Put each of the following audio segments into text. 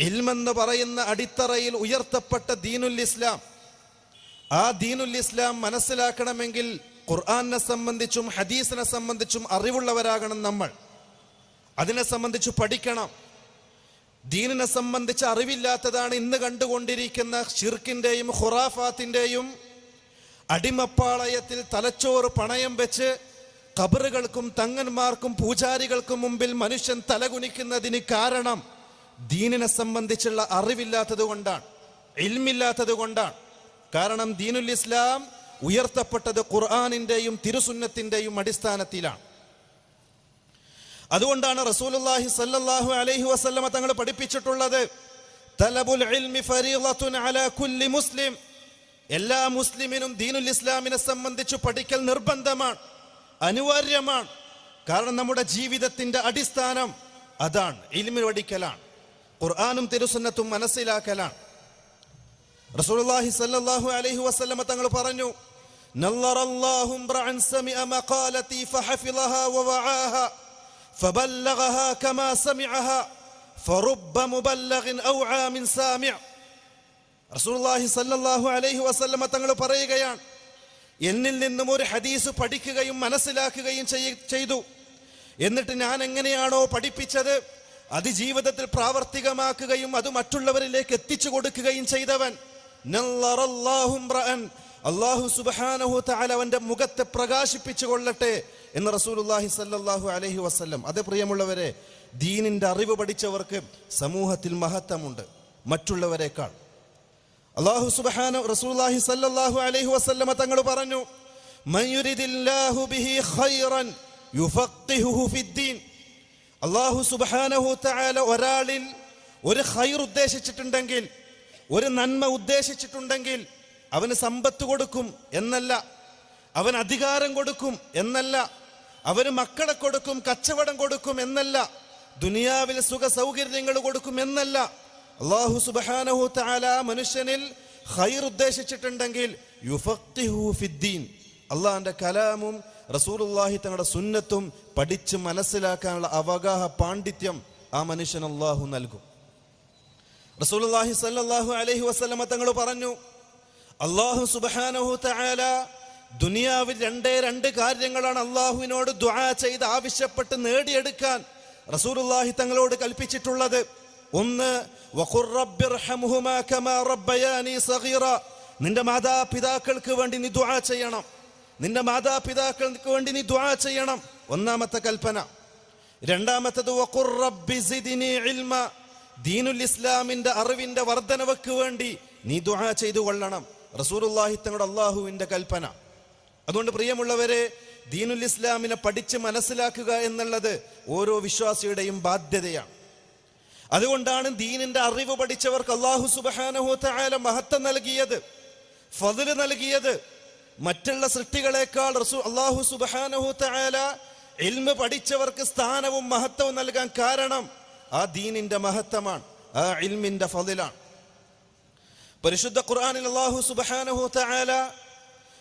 ഇൽമെന്ന് പറയുന്ന അടിത്തറയിൽ ഉയർത്തപ്പെട്ട ദീനുൽ ഇസ്ലാം. ആ ദീനുൽ ഇസ്ലാം മനസ്സിലാക്കണമെങ്കിൽ ഖുർആാനെ സംബന്ധിച്ചും ഹദീസിനെ സംബന്ധിച്ചും അറിവുള്ളവരാകണം നമ്മൾ. അതിനെ സംബന്ധിച്ച് പഠിക്കണം. ദീനിനെ സംബന്ധിച്ച് അറിവില്ലാത്തതാണ് ഇന്ന് കണ്ടുകൊണ്ടിരിക്കുന്ന ഷിർക്കിന്റെയും ഖുറാഫാത്തിന്റെയും അടിമപ്പാളയത്തിൽ തലച്ചോറ് പണയം വെച്ച് കബറുകൾക്കും തങ്ങന്മാർക്കും പൂജാരികൾക്കും മുമ്പിൽ മനുഷ്യൻ തലകുനിക്കുന്നതിന് കാരണം ദീനിനെ സംബന്ധിച്ചുള്ള അറിവില്ലാത്തത് കൊണ്ടാണ് ഇൽമില്ലാത്തത് കൊണ്ടാണ്. കാരണം ദീനുൽ ഇസ്ലാം ഉയർത്തപ്പെട്ടത് ഖുർആാനിന്റെയും തിരുസുന്നത്തിന്റെയും അടിസ്ഥാനത്തിലാണ്. അതുകൊണ്ടാണ് റസൂലുള്ളാഹി സല്ലല്ലാഹു അലൈഹി വസല്ലമ തങ്ങൾ പഠിപ്പിച്ചിട്ടുള്ളത് തലബുൽ ഇൽമി ഫരീളത്തുൻ അലാ കുല്ലി മുസ്ലിം. എല്ലാ മുസ്ലിമിനും ദീനുൽ ഇസ്ലാമിനെ സംബന്ധിച്ച് പഠിക്കൽ നിർബന്ധമാണ് അനിവാര്യമാണ്. കാരണം നമ്മുടെ ജീവിതത്തിന്റെ അടിസ്ഥാനം അതാണ് ഇൽമി പഠിക്കലാണ്. ഖുർആാനും തിരുസുന്നത്തും മനസ്സിലാക്കലാണ് റസൂലുള്ളാഹി സല്ലല്ലാഹു അലൈഹി വസല്ലമ തങ്ങൾ പറഞ്ഞു നല്ലറല്ലാഹു ഇംറഅൻ സമിഅ മഖാലതി ഫഹഫിളഹ വവആഹ فبلغها كما سمعها فرب مبلغ أوعى من سامع റസൂലുള്ളാഹി സല്ലല്ലാഹു അലൈഹി വസല്ലമ തങ്ങൾ പറയുകയാണ് എന്നിൽ നിന്നും ഒരു ഹദീസ് പഠിക്കുകയും മനസ്സിലാക്കുകയും ചെയ്യ- ചെയ്തു എന്നിട്ട് ഞാൻ എങ്ങനെയാണോ പഠിപ്പിച്ചത് അത് ജീവിതത്തിൽ പ്രാവർത്തികമാക്കുകയും അത് മറ്റുള്ളവരിലേക്ക് എത്തിച്ചു കൊടുക്കുകയും ചെയ്തവൻ. അള്ളാഹു സുബാനഹു തആല അവന്റെ മുഖത്തെ പ്രകാശിപ്പിച്ചു കൊള്ളട്ടെ എന്ന് റസൂലുള്ളാഹി സല്ലാഹു അലഹി വസ്ല്ലം. അത് പ്രിയമുള്ളവരെ ദീനിന്റെ അറിവ് പഠിച്ചവർക്ക് സമൂഹത്തിൽ മഹത്വമുണ്ട്. മറ്റുള്ളവരെക്കാൾ. അള്ളാഹു സുബാന റസൂലുള്ളാഹി സല്ലാഹു അലഹി വസല്ലമ തങ്ങൾ പറഞ്ഞു മൻ യുരിദില്ലാഹു ബിഹി ഖൈറൻ യുഫഖിഹുഹു ഫിദ്ദീൻ. അള്ളാഹു സുബ്ഹാനഹു തആല ഒരാളിൽ ഒരു ഹൈർ ഉദ്ദേശിച്ചിട്ടുണ്ടെങ്കിൽ ഒരു നന്മ ഉദ്ദേശിച്ചിട്ടുണ്ടെങ്കിൽ അവന് സമ്പത്ത് കൊടുക്കും എന്നല്ല അവൻ അധികാരം കൊടുക്കും എന്നല്ല അവന് മക്കളെ കൊടുക്കും കച്ചവടം കൊടുക്കും എന്നല്ല ദുനിയാവിൽ സുഖ സൗകര്യങ്ങൾ കൊടുക്കും എന്നല്ല. അള്ളാഹു സുബ്ഹാനഹു തആല മനുഷ്യനിൽ ഹൈർ ഉദ്ദേശിച്ചിട്ടുണ്ടെങ്കിൽ യുഫക്തിഹു ഫിദ്ദീൻ. അള്ളാഹിന്റെ കലാമും റസൂലുള്ളാഹി തങ്ങളുടെ സുന്നത്തും പഠിച്ച് മനസ്സിലാക്കാനുള്ള അവഗാഹ പാണ്ഡിത്യം ആ മനുഷ്യൻ അള്ളാഹു നൽകും. റസൂലുള്ളാഹി സല്ലല്ലാഹു അലൈഹി വസല്ലമ തങ്ങൾ പറഞ്ഞു അള്ളാഹു സുബ്ഹാനഹു തആല ദുനിയാവിൽ രണ്ടേ രണ്ട് കാര്യങ്ങളാണ് അള്ളാഹുവിനോട് ദുആ ചെയ്ത് ആവശ്യപ്പെട്ട് നേടിയെടുക്കാൻ റസൂലുള്ളാഹി തങ്ങളോട് കൽപ്പിച്ചിട്ടുള്ളത്. ഒന്ന് നിന്റെ മാതാപിതാക്കൾക്ക് വേണ്ടി നീ ദുആ ചെയ്യണം. നിന്റെ മാതാപിതാക്കൾക്ക് വേണ്ടി നീ ദ്വാ ചെയ്യണം. ഒന്നാമത്തെ കൽപ്പന. രണ്ടാമത്തത് ദീനുൽ ഇസ്ലാമിന്റെ അറിവിന്റെ വർധനവക്ക് വേണ്ടി നീ ദ്വാ ചെയ്തു കൊള്ളണം. റസൂലുള്ളാഹി തങ്ങളുടെ അള്ളാഹുവിന്റെ കൽപ്പന. അതുകൊണ്ട് പ്രിയമുള്ളവരെ ദീനുൽ ഇസ്ലാമിനെ പഠിച്ച് മനസ്സിലാക്കുക എന്നുള്ളത് ഓരോ വിശ്വാസിയുടെയും ബാധ്യതയാണ്. അതുകൊണ്ടാണ് ദീനിന്റെ അറിവ് പഠിച്ചവർക്ക് അള്ളാഹു സുബാനഹു തആല മഹത്വം നൽകിയത് ഫതിൽ നൽകിയത് മറ്റുള്ള സൃഷ്ടികളെക്കാൾ റസൂ അള്ളാഹു സുബഹാനഹു തആല ഇൽമ പഠിച്ചവർക്ക് സ്ഥാനവും മഹത്വവും നൽകാൻ കാരണം ആ ദീനിന്റെ മഹത്വമാണ് ആ ഇൽമിന്റെ ഫതിലാണ്. പരിശുദ്ധ ഖുർആനിൽ അള്ളാഹു സുബഹാനഹു തആല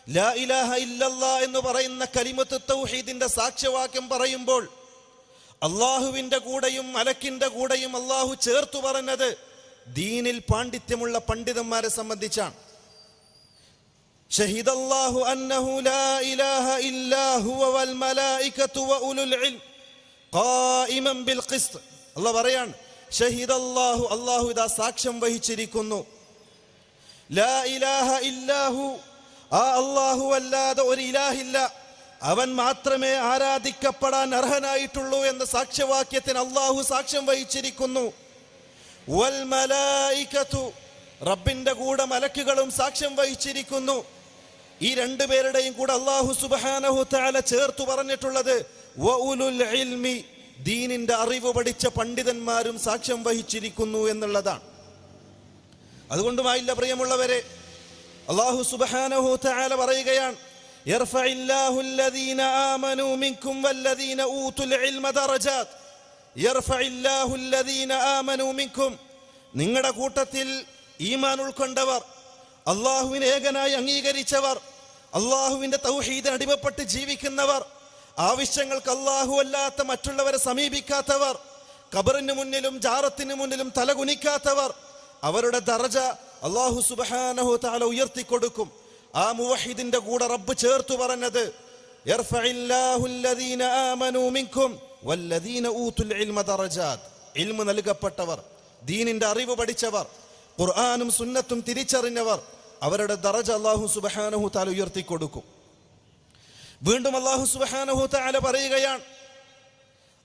ലാ ഇലാഹ ഇല്ലല്ലാ എന്ന് പറയുന്ന കലിമത്ത് തൗഹീദിന്റെ സാക്ഷ്യവാക്യം പറയുമ്പോൾ അള്ളാഹുവിന്റെ കൂടെയും മലക്കിന്റെ കൂടെയും അള്ളാഹു ചേർത്തു പറഞ്ഞത് ദീനിൽ പാണ്ഡിത്യമുള്ള പണ്ഡിതന്മാരെ സംബന്ധിച്ചാണ്. شهد الله أنه لا إله إلا هو والملائكة وأولو العلم قائما بالقسط الله പറയാണ് ഷഹിദ് അല്ലാഹു അല്ലാഹു ഇതാ സാക്ഷ്യം വഹിച്ചിരിക്കുന്നു ലാ ഇലാഹ ഇല്ലാഹു ആ അല്ലാഹു അല്ലാതെ ഒരു ഇലാഹില്ല അവൻ മാത്രമേ ആരാധിക്കപ്പെടാൻ അർഹനായിട്ടുള്ളൂ എന്ന സാക്ഷ്യവാക്യത്തിന് അള്ളാഹു സാക്ഷ്യം വഹിച്ചിരിക്കുന്നു വൽ മലായികത്തു റബ്ബിന്റെ കൂടെ മലക്കുകളും സാക്ഷ്യം വഹിച്ചിരിക്കുന്നു ഈ രണ്ടുപേരുടെയും കൂടെ അള്ളാഹു സുബ്ഹാനഹു താല ചേർത്തു പറഞ്ഞിട്ടുള്ളത് ദീനിന്റെ അറിവ് പഠിച്ച പണ്ഡിതന്മാരും സാക്ഷ്യം വഹിച്ചിരിക്കുന്നു എന്നുള്ളതാണ്. അതുകൊണ്ടുമായില്ല പ്രിയമുള്ളവരെ അള്ളാഹു സുബ്ഹാനഹു താല പറയുകയാണ് നിങ്ങളുടെ കൂട്ടത്തിൽ ഈമാൻ ഉൾക്കൊണ്ടവർ അള്ളാഹുവിനെ ഏകനായി അംഗീകരിച്ചവർ അള്ളാഹുവിന്റെ തൗഹീദിന് അടിമപ്പെട്ട് ജീവിക്കുന്നവർ ആവശ്യങ്ങൾക്ക് അള്ളാഹു അല്ലാത്ത മറ്റുള്ളവരെ സമീപിക്കാത്തവർ കബറിന് മുന്നിലും ജാറത്തിന് മുന്നിലും തലകുനിക്കാത്തവർ അവരുടെ ദർജ അള്ളാഹു സുബാനഹു താല ഉയർത്തി കൊടുക്കും ആ മുവഹിദിന്റെ കൂടെ റബ്ബ് ചേർത്തു പറഞ്ഞത് നൽകപ്പെട്ടവർ ദീനിന്റെ അറിവ് പഠിച്ചവർ ഖുർആാനും സുന്നത്തും തിരിച്ചറിഞ്ഞവർ അവരുടെ ദറജ അള്ളാഹു സുബ്ഹാനഹു തആല ഉയർത്തിക്കൊടുക്കും വീണ്ടും അള്ളാഹു സുബ്ഹാനഹു തആല പറയുകയാണ്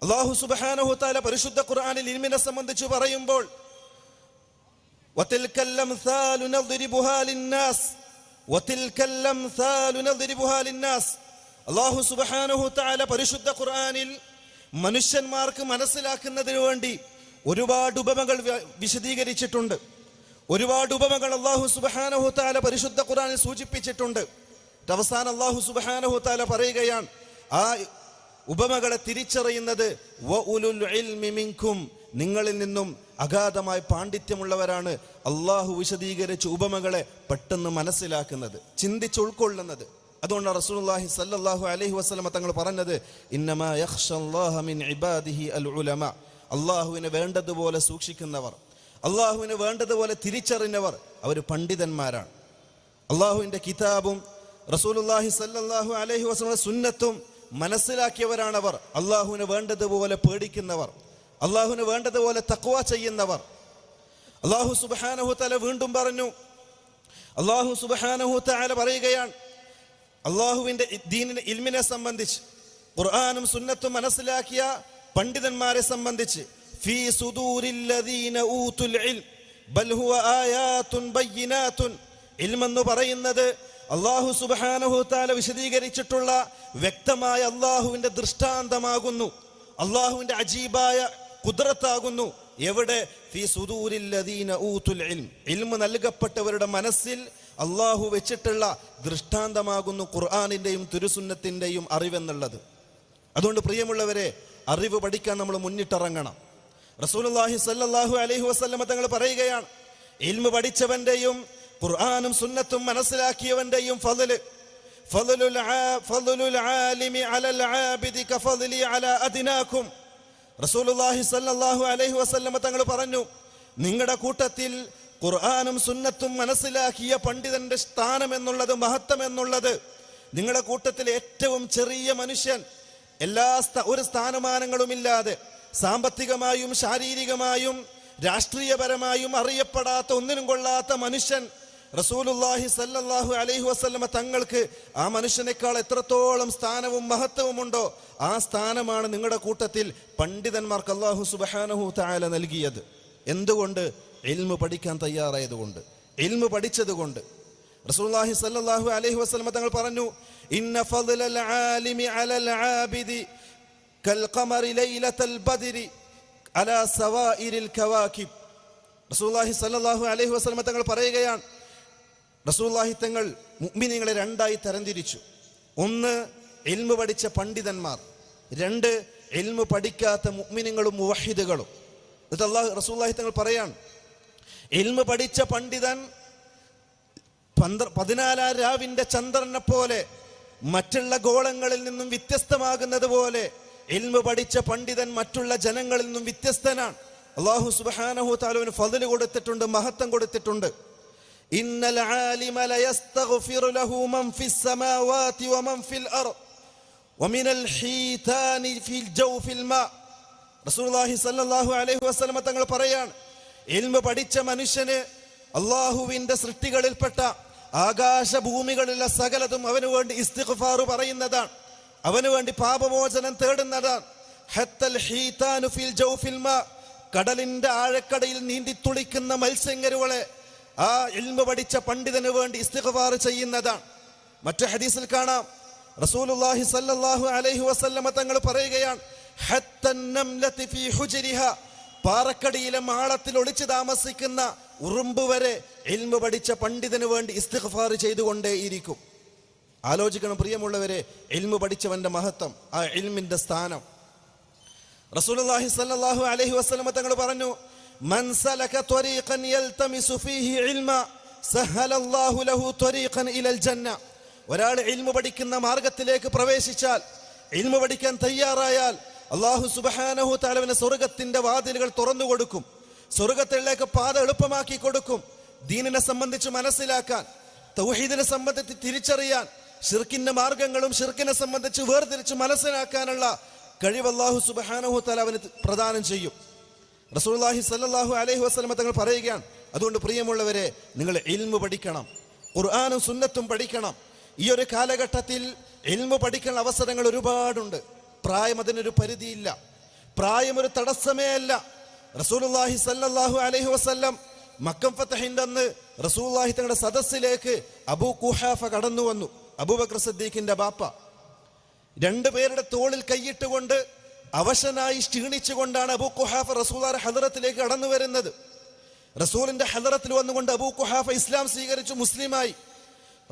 അള്ളാഹു സുബ്ഹാനഹു തആല പരിശുദ്ധ ഖുർആനിൽ ഇൽമിനെ സംബന്ധിച്ച് പറയുമ്പോൾ وتلك الأمثال نضربها للناس وتلك الأمثال نضربها للناس അള്ളാഹു സുബ്ഹാനഹു തആല പരിശുദ്ധ ഖുർആനിൽ മനുഷ്യന്മാർക്ക് മനസ്സിലാക്കുന്നതിന് വേണ്ടി ഒരുപാട് ഉപമകൾ വ- വിശദീകരിച്ചിട്ടുണ്ട് ഒരുപാട് ഉപമകൾ അള്ളാഹു സുബ്ഹാനഹു തആല പരിശുദ്ധ ഖുറാനിൽ സൂചിപ്പിച്ചിട്ടുണ്ട്. അവസാനം അള്ളാഹു സുബ്ഹാനഹു തആല പറയുകയാണ് ആ ഉപമകളെ തിരിച്ചറിയുന്നത് നിങ്ങളിൽ നിന്നും അഗാധമായ പാണ്ഡിത്യമുള്ളവരാണ് അള്ളാഹു വിശദീകരിച്ച ഉപമകളെ പെട്ടെന്ന് മനസ്സിലാക്കുന്നത് ചിന്തിച്ച് ഉൾക്കൊള്ളുന്നത്. അതുകൊണ്ട് റസൂലുള്ളാഹി സല്ലല്ലാഹു അലൈഹി വസല്ലമ തങ്ങൾ പറഞ്ഞത് ഇന്നമാ മിൻ ഇബാദിഹി അൽ ഉലമ അള്ളാഹുവിനെ വേണ്ടതുപോലെ സൂക്ഷിക്കുന്നവർ. അള്ളാഹുവിനെ വേണ്ടതുപോലെ തിരിച്ചറിഞ്ഞവർ അവർ പണ്ഡിതന്മാരാണ്. അള്ളാഹുവിന്റെ കിതാബും റസൂലുള്ളാഹി സല്ലാഹു അലഹി വസല്ലം സുന്നത്തും മനസ്സിലാക്കിയവരാണവർ. അള്ളാഹുവിന് വേണ്ടതുപോലെ പേടിക്കുന്നവർ. അള്ളാഹുവിന് വേണ്ടതുപോലെ തക്വ ചെയ്യുന്നവർ. അള്ളാഹു സുബ്ഹാനഹു തല വീണ്ടും പറഞ്ഞു. അള്ളാഹു സുബ്ഹാനഹു തല പറയുകയാണ്. അള്ളാഹുവിന്റെ ദീനിനെ ഇൽമിനെ സംബന്ധിച്ച് ഖുർആാനും സുന്നത്തും മനസ്സിലാക്കിയ പണ്ഡിതന്മാരെ സംബന്ധിച്ച് ഫീ الذين أوتوا العلم بل هو آيات بينات. ഇൽമെന്ന് പറയുന്നത് അള്ളാഹു സുബ്ഹാനഹു തആല വിശദീകരിച്ചിട്ടുള്ള വ്യക്തമായ അള്ളാഹുവിന്റെ ദൃഷ്ടാന്തമാകുന്നു. അള്ളാഹുവിന്റെ അജീബായ കുതിരത്താകുന്നു എവിടെ? ഫീ സുദൂരില്ലദീന ഊതുൽ ഇൽം. ഇൽമ് നൽകപ്പെട്ടവരുടെ മനസ്സിൽ അള്ളാഹു വെച്ചിട്ടുള്ള ദൃഷ്ടാന്തമാകുന്നു ഖുർആാനിന്റെയും തിരുസുന്നത്തിന്റെയും അറിവെന്നുള്ളത്. അതുകൊണ്ട് പ്രിയമുള്ളവരെ അറിവ് പഠിക്കാൻ നമ്മൾ മുന്നിട്ടിറങ്ങണം. റസൂലുല്ലാഹി സല്ലാഹു അലൈഹി വസ്ലമ തങ്ങൾ പറയുകയാണ് ഇൽമു പഠിച്ചവന്റെയും ഖുർആാനും സുന്നത്തും മനസ്സിലാക്കിയവന്റെയും ഫതിൽ അലൈഹി തങ്ങൾ പറഞ്ഞു നിങ്ങളുടെ കൂട്ടത്തിൽ ഖുർആാനും സുന്നത്തും മനസ്സിലാക്കിയ പണ്ഡിതന്റെ സ്ഥാനം എന്നുള്ളത് മഹത്വം എന്നുള്ളത് നിങ്ങളുടെ കൂട്ടത്തിൽ ഏറ്റവും ചെറിയ മനുഷ്യൻ എല്ലാ ഒരു സ്ഥാനമാനങ്ങളുമില്ലാതെ സാമ്പത്തികമായും ശാരീരികമായും രാഷ്ട്രീയപരമായും അറിയപ്പെടാത്ത ഒന്നിനും കൊള്ളാത്ത മനുഷ്യൻ റസൂലുള്ളാഹി സല്ലല്ലാഹു അലൈഹി വസല്ലമ തങ്ങൾക്ക് ആ മനുഷ്യനേക്കാൾ എത്രത്തോളം സ്ഥാനവും മഹത്വവും ഉണ്ടോ ആ സ്ഥാനമാണ് നിങ്ങളുടെ കൂട്ടത്തിൽ പണ്ഡിതന്മാർക്ക് അള്ളാഹു സുബഹാനഹു തആല നൽകിയത്. എന്തുകൊണ്ട്? എൽമ് പഠിക്കാൻ തയ്യാറായതുകൊണ്ട്. എൽമ് പഠിച്ചതുകൊണ്ട്. റസൂലുള്ളാഹി സല്ലല്ലാഹു അലൈഹി വസല്ലമ തങ്ങൾ പറഞ്ഞു ഇന്ന ആലിമി അലൽ ആബിദി കൽ ഖമറി ലൈലത്തൽ ബദ്രി അലാ സവാഇരിൽ കവാകിബ്. റസൂലുള്ളാഹി സല്ലല്ലാഹു അലൈഹി വസ്ലമ തങ്ങൾ പറയുകയാണ് റസൂല്ലാഹി തങ്ങൾ മുഗ്മിനിങ്ങളെ രണ്ടായി തരംതിരിച്ചു. ഒന്ന് എൽമ് പഠിച്ച പണ്ഡിതന്മാർ. രണ്ട് എൽമ് പഠിക്കാത്ത മുഗ്മിനിങ്ങളും മുവഹിദുകളും. എന്നിട്ട് അള്ളാഹു റസൂലുള്ളാഹി തങ്ങൾ പറയാണ് എൽമ് പഠിച്ച പണ്ഡിതൻ പന്ത്ര പതിനാലാം രാവിന്റെ ചന്ദ്രനെ പോലെ മറ്റുള്ള ഗോളങ്ങളിൽ നിന്നും വ്യത്യസ്തമാകുന്നത് പോലെ ഇൽമ പഠിച്ച പണ്ഡിതൻ മറ്റുള്ള ജനങ്ങളിൽ നിന്നും വ്യത്യസ്തനാണ്. അള്ളാഹു സുബാനഹു താലുവിന് ഫതിൽ കൊടുത്തിട്ടുണ്ട് മഹത്വം കൊടുത്തിട്ടുണ്ട്. ഇന്നൽ ആലിമ ലയസ്തഗ്ഫിറു ലഹു മൻ ഫിൽ അർദ് ഹീതാനി ഫിൽ ജൗഫിൽ മാ. റസൂലുള്ളാഹി അലൈഹി വസല്ലം തങ്ങൾ പറയാണ് ഇൽമ പഠിച്ച മനുഷ്യന് അള്ളാഹുവിന്റെ സൃഷ്ടികളിൽപ്പെട്ട ആകാശഭൂമികളിലെ സകലതും അവന് വേണ്ടി ഇസ്തിഗ്ഫാർ പറയുന്നതാണ്. അവന് വേണ്ടി പാപമോചനം തേടുന്നതാണ് കടലിന്റെ ആഴക്കടയിൽ നീന്തി തുളിക്കുന്ന മത്സ്യങ്ങരുകളെ ആ ഇൽമ പഠിച്ച പണ്ഡിതന് വേണ്ടി ഇസ്തിഗ്ഫാർ ചെയ്യുന്നതാണ് മറ്റു ഹദീസിൽ കാണാം. റസൂലുള്ളാഹി സല്ലല്ലാഹു അലൈഹി വസല്ലമ തങ്ങൾ പറയുകയാണ് പാറക്കടിയിലെ മാളത്തിൽ ഒളിച്ചു താമസിക്കുന്ന ഉറുമ്പ് വരെ എൽമ പഠിച്ച പണ്ഡിതന് വേണ്ടി ഇസ്തിഗ്ഫാർ ചെയ്തുകൊണ്ടേയിരിക്കും. ആലോചിക്കണം പ്രിയമുള്ളവരെ എൽമ് പഠിച്ചവന്റെ മഹത്വം ആ ഇൽമിന്റെ സ്ഥാനം. റസൂലുള്ളാഹി സല്ലാഹു അലൈഹി വസ്ലമ തങ്ങൾ പറഞ്ഞു ഒരാൾ ഇൽമു പഠിക്കുന്ന മാർഗത്തിലേക്ക് പ്രവേശിച്ചാൽ ഇൽമു പഠിക്കാൻ തയ്യാറായാൽ അള്ളാഹു സുബഹാനഹു താലവിന് സ്വർഗത്തിന്റെ വാതിലുകൾ തുറന്നു കൊടുക്കും. സ്വർഗത്തിലേക്ക് പാത എളുപ്പമാക്കി കൊടുക്കും. ദീനിനെ സംബന്ധിച്ച് മനസ്സിലാക്കാൻ തൗഹീദിനെ സംബന്ധിച്ച് തിരിച്ചറിയാൻ ഷിർക്കിന്റെ മാർഗങ്ങളും ഷിർക്കിനെ സംബന്ധിച്ച് വേർതിരിച്ച് മനസ്സിലാക്കാനുള്ള കഴിവ് അള്ളാഹു സുബഹാനഹു തല അവന് പ്രദാനം ചെയ്യും. റസൂലുള്ളാഹി സല്ലാഹു അലൈഹി വസ്ലമ തങ്ങൾ പറയുകയാണ് അതുകൊണ്ട് പ്രിയമുള്ളവരെ നിങ്ങൾ ഇൽമു പഠിക്കണം ഖുർആാനും സുന്നത്തും പഠിക്കണം. ഈ ഒരു കാലഘട്ടത്തിൽ ഇൽമു പഠിക്കുന്ന അവസരങ്ങൾ ഒരുപാടുണ്ട്. പ്രായം അതിനൊരു പരിധിയില്ല. പ്രായം ഒരു തടസ്സമേ അല്ല. റസൂലുള്ളാഹി സല്ലാഹു അലൈഹി വസല്ലം മക്കം ഫത്തഹിന്റെ അന്ന് റസൂലുള്ളാഹി തങ്ങളുടെ സദസ്സിലേക്ക് അബൂ കുഹാഫ കടന്നു വന്നു അബൂബക്കർ സദ്ദീഖിന്റെ ബാപ്പ. രണ്ടുപേരുടെ തോളിൽ കൈയിട്ടുകൊണ്ട് അവശനായി ക്ഷീണിച്ചുകൊണ്ടാണ് അബൂ കുഹാഫ റസൂലാർ ഹദറത്തിലേക്ക് കടന്നു വരുന്നത്. റസൂലിന്റെ ഹദറത്തിൽ വന്നുകൊണ്ട് അബൂ കുഹാഫ ഇസ്ലാം സ്വീകരിച്ചു മുസ്ലിമായി.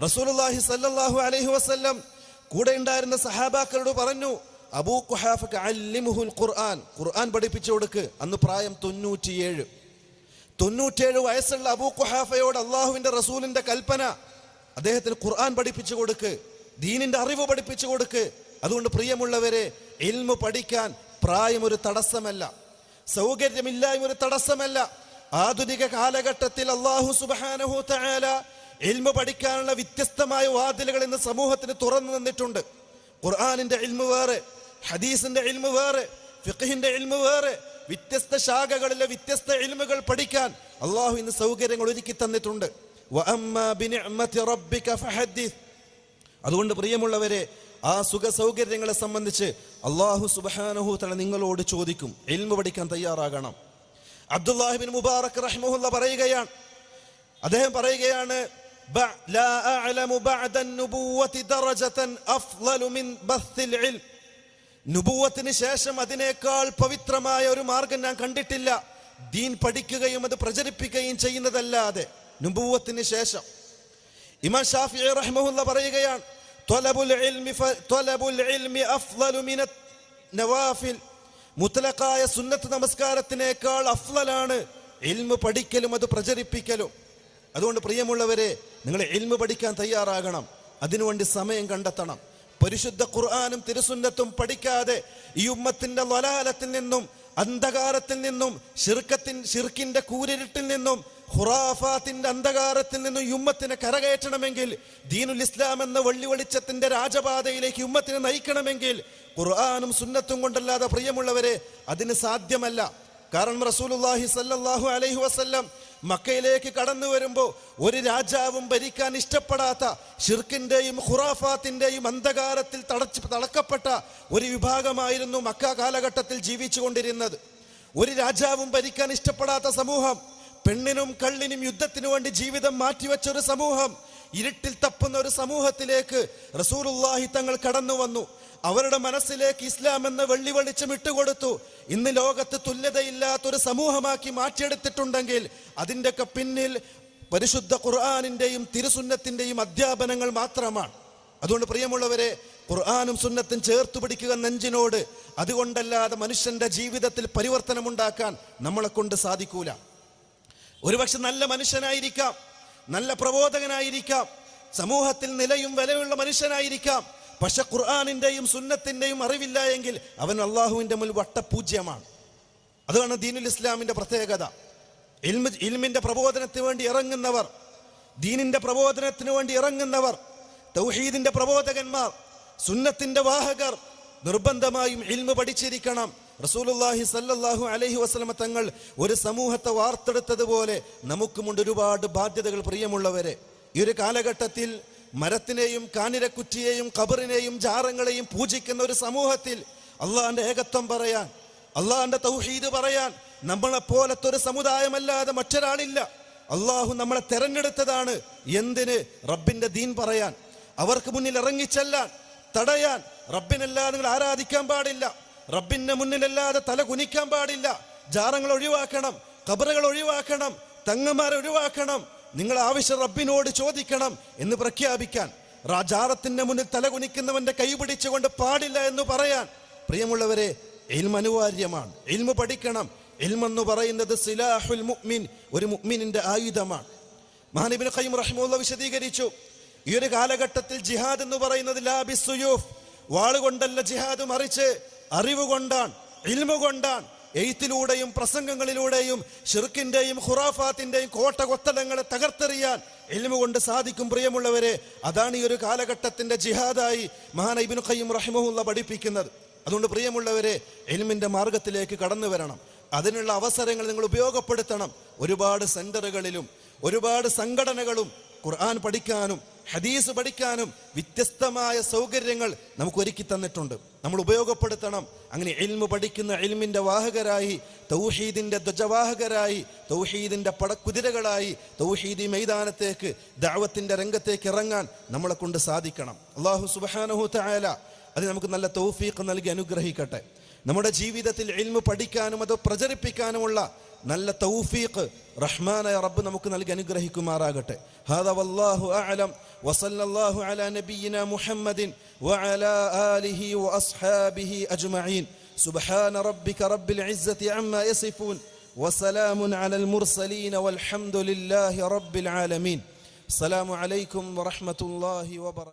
റസൂലുള്ളാഹി സല്ലാഹു അലൈഹി വസല്ലം കൂടെ ഉണ്ടായിരുന്ന സഹാബാക്കളോട് പറഞ്ഞു അബൂ കുഹാഫക്ക് അല്ലിമുഹുൽ ഖുർആൻ ഖുർആൻ പഠിപ്പിച്ചു കൊടുക്ക്. അന്ന് പ്രായം തൊണ്ണൂറ്റിയേഴ്. തൊണ്ണൂറ്റേഴ് വയസ്സുള്ള അബൂ കുഹാഫയോട് അള്ളാഹുവിന്റെ റസൂലിന്റെ കൽപ്പന അദ്ദേഹത്തിന് ഖുർആൻ പഠിപ്പിച്ചു കൊടുക്ക് ദീനിന്റെ അറിവ് പഠിപ്പിച്ചു കൊടുക്ക്. അതുകൊണ്ട് പ്രിയമുള്ളവരെ ഇൽമു പഠിക്കാൻ പ്രായം ഒരു തടസ്സമല്ല സൗകര്യമില്ലായ്മ ഒരു തടസ്സമല്ല. ആധുനിക കാലഘട്ടത്തിൽ അള്ളാഹു സുബാനഹു തആല ഇൽമു പഠിക്കാനുള്ള വ്യത്യസ്തമായ വാതിലുകൾ ഇന്ന് സമൂഹത്തിന് തുറന്നു നിന്നിട്ടുണ്ട് ഖുർആാനിന്റെ ഇൽമു വേറെ ഹദീസിന്റെ ഇൽമു വേറെ ഫിഖിന്റെ ഇൽമു വേറെ. വ്യത്യസ്ത ശാഖകളിലെ വ്യത്യസ്ത ഇൽമുകൾ പഠിക്കാൻ അള്ളാഹു ഇന്ന് സൗകര്യങ്ങൾ ഒരുക്കി തന്നിട്ടുണ്ട്. അതുകൊണ്ട് പ്രിയമുള്ളവരെ ആ സുഖ സൗകര്യങ്ങളെ സംബന്ധിച്ച് അള്ളാഹു സുബാനഹു തല നിങ്ങളോട് ചോദിക്കും എൽമ പഠിക്കാൻ തയ്യാറാകണം. അബ്ദുല്ലാഹിബിൻ മുബാറക് റഹ്മുല്ല പറയുകയാണ്. അദ്ദേഹം പറയുകയാണ് ശേഷം അതിനേക്കാൾ പവിത്രമായ ഒരു മാർഗം ഞാൻ കണ്ടിട്ടില്ല. ദീൻ പഠിക്കുകയും അത് പ്രചരിപ്പിക്കുകയും ചെയ്യുന്നതല്ലാതെ. നുബുവത്തിന് ശേഷം. ഇമാം ഷാഫി റഹ്മുല്ല പറയുകയാണ് മുത്തലക്കായ സുന്നത്ത് നമസ്കാരത്തിനേക്കാൾ അഫ്ലലാണ് ഇൽമ് പഠിക്കലും അത് പ്രചരിപ്പിക്കലും. അതുകൊണ്ട് പ്രിയമുള്ളവരെ നിങ്ങൾ ഇൽമ് പഠിക്കാൻ തയ്യാറാകണം. അതിനുവേണ്ടി സമയം കണ്ടെത്തണം. പരിശുദ്ധ ഖുർആാനും തിരുസുന്നത്തും പഠിക്കാതെ ഈ ഉമ്മത്തിന്റെ വലാലത്തിൽ നിന്നും അന്ധകാരത്തിൽ നിന്നും ഷിർക്കത്തിൻ ഷിർക്കിന്റെ കൂരിരുട്ടിൽ നിന്നും ഖുറാഫാത്തിന്റെ അന്ധകാരത്തിൽ നിന്ന് യുമ്മത്തിനെ കരകയറ്റണമെങ്കിൽ ദീനുൽ ഇസ്ലാം എന്ന വെള്ളി വെളിച്ചത്തിന്റെ രാജപാതയിലേക്ക് ഉമ്മത്തിനെ നയിക്കണമെങ്കിൽ ഖുർആാനും സുന്നത്തും കൊണ്ടല്ലാതെ പ്രിയമുള്ളവരെ അതിന് സാധ്യമല്ല. കാരണം റസൂലുള്ളാഹി സല്ലാഹു അലൈഹി വസല്ലം മക്കയിലേക്ക് കടന്നു വരുമ്പോൾ ഒരു രാജാവും ഭരിക്കാൻ ഇഷ്ടപ്പെടാത്ത ഷിർക്കിന്റെയും ഖുറാഫാത്തിന്റെയും അന്ധകാരത്തിൽ തടച്ച് തളക്കപ്പെട്ട ഒരു വിഭാഗമായിരുന്നു മക്ക കാലഘട്ടത്തിൽ ജീവിച്ചുകൊണ്ടിരുന്നത്. ഒരു രാജാവും ഭരിക്കാൻ ഇഷ്ടപ്പെടാത്ത സമൂഹം പെണ്ണിനും കള്ളിനും യുദ്ധത്തിനു വേണ്ടി ജീവിതം മാറ്റിവെച്ച ഒരു സമൂഹം ഇരുട്ടിൽ തപ്പുന്ന ഒരു സമൂഹത്തിലേക്ക് റസൂലുള്ളാഹി തങ്ങൾ കടന്നു വന്നു. അവരുടെ മനസ്സിലേക്ക് ഇസ്ലാം എന്ന വെള്ളി വെളിച്ചം ഇട്ടുകൊടുത്തു. ഇന്ന് ലോകത്ത് തുല്യതയില്ലാത്തൊരു സമൂഹമാക്കി മാറ്റിയെടുത്തിട്ടുണ്ടെങ്കിൽ അതിന്റെയൊക്കെ പിന്നിൽ പരിശുദ്ധ ഖുർആാനിന്റെയും തിരുസുന്നത്തിന്റെയും അധ്യാപനങ്ങൾ മാത്രമാണ്. അതുകൊണ്ട് പ്രിയമുള്ളവരെ ഖുർആാനും സുന്നത്തും ചേർത്ത് പിടിക്കുക നെഞ്ചിനോട്. അതുകൊണ്ടല്ലാതെ മനുഷ്യന്റെ ജീവിതത്തിൽ പരിവർത്തനമുണ്ടാക്കാൻ നമ്മളെ കൊണ്ട് സാധിക്കൂല. ഒരുപക്ഷെ നല്ല മനുഷ്യനായിരിക്കാം നല്ല പ്രബോധകനായിരിക്കാം സമൂഹത്തിൽ നിലയും വിലയുള്ള മനുഷ്യനായിരിക്കാം പക്ഷെ ഖുർആാനിന്റെയും സുന്നത്തിന്റെയും അറിവില്ല എങ്കിൽ അവൻ അള്ളാഹുവിന്റെ മുൻ വട്ടപൂജ്യമാണ്. അതാണ് ദീനുൽ ഇസ്ലാമിന്റെ പ്രത്യേകത. ഇൽമ ഇൽമിന്റെ പ്രബോധനത്തിന് വേണ്ടി ഇറങ്ങുന്നവർ ദീനിന്റെ പ്രബോധനത്തിന് വേണ്ടി ഇറങ്ങുന്നവർ തൗഹീദിന്റെ പ്രബോധകന്മാർ സുന്നത്തിന്റെ വാഹകർ നിർബന്ധമായും ഇൽമ പഠിച്ചിരിക്കണം. റസൂലുള്ളാഹി സല്ലല്ലാഹു അലൈഹി വസല്ലമ തങ്ങൾ ഒരു സമൂഹത്തെ വാർത്തെടുത്തതുപോലെ നമുക്കുമുണ്ട് ഒരുപാട് ബാധ്യതകൾ പ്രിയമുള്ളവരെ. ഈ ഒരു കാലഘട്ടത്തിൽ മരത്തിനെയും കാനിരക്കുറ്റിയെയും കബറിനെയും ജാറങ്ങളെയും പൂജിക്കുന്ന ഒരു സമൂഹത്തിൽ അള്ളാഹിന്റെ ഏകത്വം പറയാൻ അള്ളാഹിന്റെ തൗഹീദ് പറയാൻ നമ്മളെപ്പോലത്തെ ഒരു സമുദായമല്ലാതെ മറ്റൊരാളില്ല. അള്ളാഹു നമ്മളെ തെരഞ്ഞെടുത്തതാണ്. എന്തിന്? റബ്ബിന്റെ ദീൻ പറയാൻ. അവർക്ക് മുന്നിൽ ഇറങ്ങിച്ചെല്ലാൻ തടയാൻ. റബ്ബിനല്ലാതെ നിങ്ങൾ ആരാധിക്കാൻ പാടില്ല. റബ്ബിന്റെ മുന്നിലല്ലാതെ തല കുനിക്കാൻ പാടില്ല. ജാറങ്ങൾ ഒഴിവാക്കണം കബറുകൾ ഒഴിവാക്കണം തങ്ങന്മാരെ ഒഴിവാക്കണം. നിങ്ങൾ ആവശ്യം റബ്ബിനോട് ചോദിക്കണം എന്ന് പ്രഖ്യാപിക്കാൻ. ജാറത്തിന്റെ മുന്നിൽ തല കുനിക്കുന്നവന്റെ കൈ പിടിച്ചുകൊണ്ട് പാടില്ല എന്ന് പറയാൻ. പ്രിയമുള്ളവരെ ഇൽമ അനിവാര്യമാണ്. ഇൽമ പഠിക്കണം. ഇൽമെന്ന് പറയുന്നത് സിലാഹുൽ മുഅ്മിൻ ഒരു മുഅ്മിനിന്റെ ആയുധമാണ്. മഹാനബിൻ ഖയ്യിം റഹിമുള്ള വിശദീകരിച്ചു. ഈ ഒരു കാലഘട്ടത്തിൽ ജിഹാദ് എന്ന് പറയുന്നത് ലാബിസുയൂഫ് വാളുകൊണ്ടല്ല ജിഹാദ് മറിച്ച് അറിവ് കൊണ്ടാണ് ഇൽമ കൊണ്ടാണ് എയ്ത്തിലൂടെയും പ്രസംഗങ്ങളിലൂടെയും ഷിർക്കിന്റെയും ഖുറാഫാത്തിന്റെയും കോട്ട കൊത്തടങ്ങളെ തകർത്തെറിയാൻ ഇൽമ കൊണ്ട് സാധിക്കും പ്രിയമുള്ളവരെ. അതാണ് ഈ ഒരു കാലഘട്ടത്തിന്റെ ജിഹാദായി മഹാൻ ഇബ്നു ഖയ്യിം റഹിമഹുല്ല പഠിപ്പിക്കുന്നത്. അതുകൊണ്ട് പ്രിയമുള്ളവരെ എൽമിന്റെ മാർഗത്തിലേക്ക് കടന്നു വരണം. അതിനുള്ള അവസരങ്ങൾ നിങ്ങൾ ഉപയോഗപ്പെടുത്തണം. ഒരുപാട് സെന്ററുകളിലും ഒരുപാട് സംഘടനകളും ഖുർആൻ പഠിക്കാനും ഹദീസ് പഠിക്കാനും വ്യത്യസ്തമായ സൗകര്യങ്ങൾ നമുക്ക് ഒരുക്കി തന്നിട്ടുണ്ട്. നമ്മൾ ഉപയോഗപ്പെടുത്തണം. അങ്ങനെ എൽമ് പഠിക്കുന്ന എൽമിന്റെ വാഹകരായി തൗഹീദിന്റെ ധ്വജവാഹകരായി തൗഹീദിന്റെ പടക്കുതിരകളായി തൗഹീദി മൈതാനത്തേക്ക് ദാവത്തിന്റെ രംഗത്തേക്ക് ഇറങ്ങാൻ നമ്മളെ കൊണ്ട് സാധിക്കണം. അള്ളാഹു സുബാനഹു തായാല അത് നമുക്ക് നല്ല തൗഫീഖ് നൽകി അനുഗ്രഹിക്കട്ടെ. നമ്മുടെ ജീവിതത്തിൽ ഇൽമു പഠിക്കാനും അത് പ്രചരിപ്പിക്കാനുമുള്ള നല്ല തൗഫീഖ് റഹ്മാനായ റബ്ബ് നമുക്ക് നൽകി അനുഗ്രഹിക്കുമാറാകട്ടെ. ഹാദാ വല്ലാഹു അഅലം വസല്ലല്ലാഹു അലാ നബിയിന മുഹമ്മദിൻ വഅലാ ആലിഹി വഅസ്ഹാബിഹി അജ്മഈൻ. സുബ്ഹാന റബ്ബിക റബ്ബിൽ ഇസ്സതി അമ്മാ യസിഫൂൻ. المرسلين والحمد മുർസലീൻ വൽഹംദുലില്ലാഹി റബ്ബിൽ ആലമീൻ. عليكم അലൈക്കും الله വബറകാതുഹു